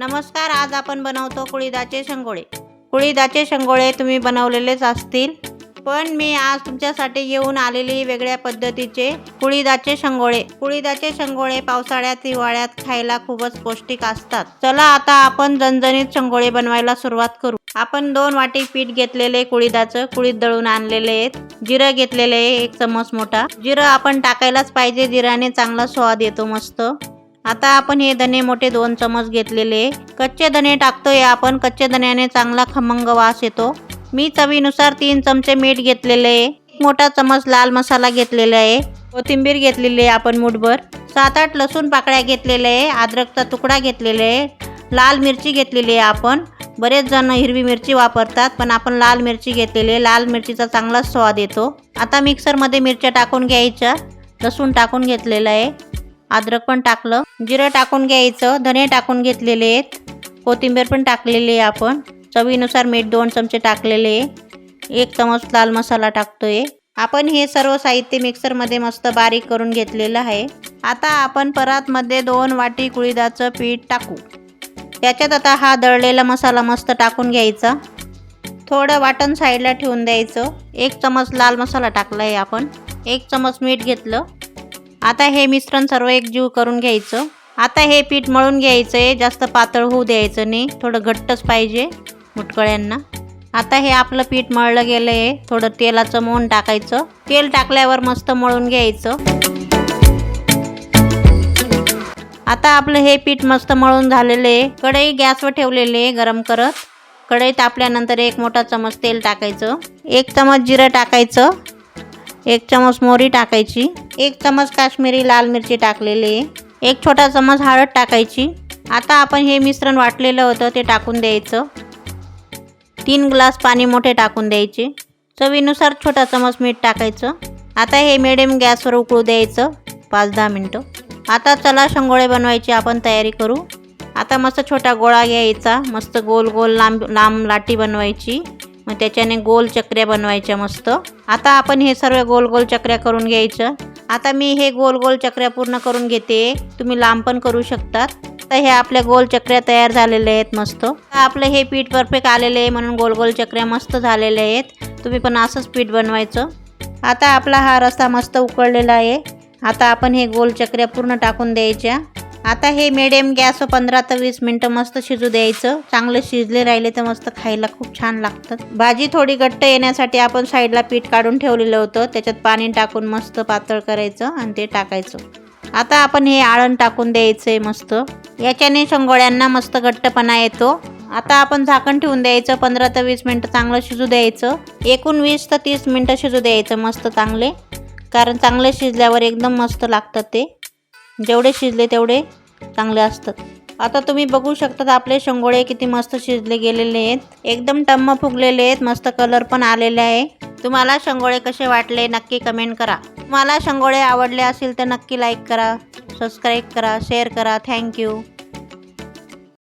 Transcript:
नमस्कार आज आपण बनवतो कुळीदाचे शेंगोळे कुळीदाचे शेंगोळे तुम्ही बनवलेलेच असतील. पण मी आज तुमच्यासाठी घेऊन आलेली वेगळ्या पद्धतीचे कुळीदाचे शेंगोळे कुळीदाचे शेंगोळे पावसाळ्यात हिवाळ्यात खायला खूपच पौष्टिक असतात. चला आता आपण जणजणीत शेंगोळे बनवायला सुरुवात करू. आपण दोन वाटी पीठ घेतलेले कुळीदाचं कुळीत दळून आणलेले आहेत. जिरं घेतलेले आहे एक चमच मोठा. जिरं आपण टाकायलाच पाहिजे जिराने चांगला स्वाद येतो मस्त. आता आपण हे धने मोठे दोन चमच घेतलेले कच्चे धने टाकतोय आपण. कच्चे धन्याने चांगला खमंग वास येतो. मी चवीनुसार तीन चमचे मीठ घेतलेले आहे. एक मोठा चमच लाल मसाला घेतलेला आहे. कोथिंबीर घेतलेली आहे आपण मुठभर. सात आठ लसूण पाकळ्या घेतलेले आहे. अद्रकचा तुकडा घेतलेला आहे. लाल मिरची घेतलेली आहे आपण. बरेच जण हिरवी मिरची वापरतात पण आपण लाल मिरची घेतलेली आहे. लाल मिरचीचा चांगलाच स्वाद येतो. आता मिक्सरमध्ये मिरच्या टाकून घ्यायच्या. लसूण टाकून घेतलेलं आहे. अद्रक पण टाकलं. जिरं टाकून घ्यायचं. धने टाकून घेतलेले आहेत. कोथिंबीर पण टाकलेली आहे आपण. चवीनुसार मीठ दोन चमचे टाकलेले आहे. एक चमच लाल मसाला टाकतोय. आपण हे सर्व साहित्य मिक्सरमध्ये मस्त बारीक करून घेतलेलं आहे. आता आपण परातमध्ये दोन वाटी कुळीदाचं पीठ टाकू. त्याच्यात आता हा दळलेला मसाला मस्त टाकून घ्यायचा. थोडं वाटण साईडला ठेवून द्यायचं. एक चमच लाल मसाला टाकला आहे आपण. एक चमच मीठ घेतलं. आता हे मिश्रण सर्व एकजीव करून घ्यायचं. आता हे पीठ मळून घ्यायचं आहे जास्त पातळ होऊ द्यायचं नाही. थोडं घट्टच पाहिजे मुटकळ्यांना. आता हे आपलं पीठ मळलं गेलं आहे थोडं तेलाचं मोहन टाकायचं. तेल टाकल्यावर मस्त मळून घ्यायचं. आता आपलं हे पीठ मस्त मळून झालेलं आहे कढई गॅसवर ठेवलेले आहे गरम करत. कढई तापल्यानंतर एक मोठा चमच तेल टाकायचं. एक चमच जिरं टाकायचं. एक चमच मोहरी टाकायची एक चमच काश्मीरी लाल मिरची टाकलेली आहे एक छोटा चमच हळद टाकायची. आता आपण हे मिश्रण वाटलेलं होतं ते टाकून द्यायचं. तीन ग्लास पाणी मोठे टाकून द्यायचे. चवीनुसार छोटा चमच मीठ टाकायचं. आता हे मिडियम गॅसवर उकळू द्यायचं पाच दहा मिनटं. आता चला शंगोळे बनवायची आपण तयारी करू. आता मस्त छोटा गोळा घ्यायचा मस्त गोल गोल लांब लांब लाटी बनवायची. मग त्याच्याने गोल चक्र्या बनवायच्या मस्त. आता आपण हे सर्व गोल गोल चक्र्या करून घ्यायचं. आता मी हे गोल गोल चक्र्या पूर्ण करून घेते. तुम्ही लांब पण करू शकतात. तर हे आपल्या गोल चक्र्या तयार झालेल्या आहेत मस्त. आपलं हे पीठ परफेक्ट आलेले आहे म्हणून गोल गोल चक्र्या मस्त झालेल्या आहेत. तुम्ही पण असंच पीठ बनवायचं. आता आपला हा रस्ता मस्त उकळलेला आहे. आता आपण हे गोल चक्र्या पूर्ण टाकून द्यायच्या. आता हे मिडियम गॅस पंधरा ते वीस मिनटं मस्त शिजू द्यायचं. चांगलं शिजले राहिले तर मस्त खायला खूप छान लागतात भाजी थोडी घट्ट येण्यासाठी आपण साईडला पीठ काढून ठेवलेलं होतं. त्याच्यात पाणी टाकून मस्त पातळ करायचं आणि ते टाकायचं. आता आपण हे आळण टाकून द्यायचं आहे मस्त. याच्याने शंगोळ्यांना मस्त घट्टपणा येतो. आता आपण झाकण ठेवून द्यायचं. पंधरा ते वीस मिनटं चांगलं शिजू द्यायचं. एकूण वीस ते तीस मिनटं शिजू द्यायचं मस्त चांगले. कारण चांगले शिजल्यावर एकदम मस्त लागतं ते. जेवढे शिजले तेवढे चांगले असतात. आता तुम्ही बघू शकतात आपले शेंगोळे किती मस्त शिजले गेलेले आहेत. एकदम टम्म फुगलेले आहेत. मस्त कलर पण आलेले आहे. तुम्हाला शेंगोळे कसे वाटले नक्की कमेंट करा. तुम्हाला शेंगोळे आवडले असेल तर नक्की लाईक करा सबस्क्राईब करा शेअर करा. थँक्यू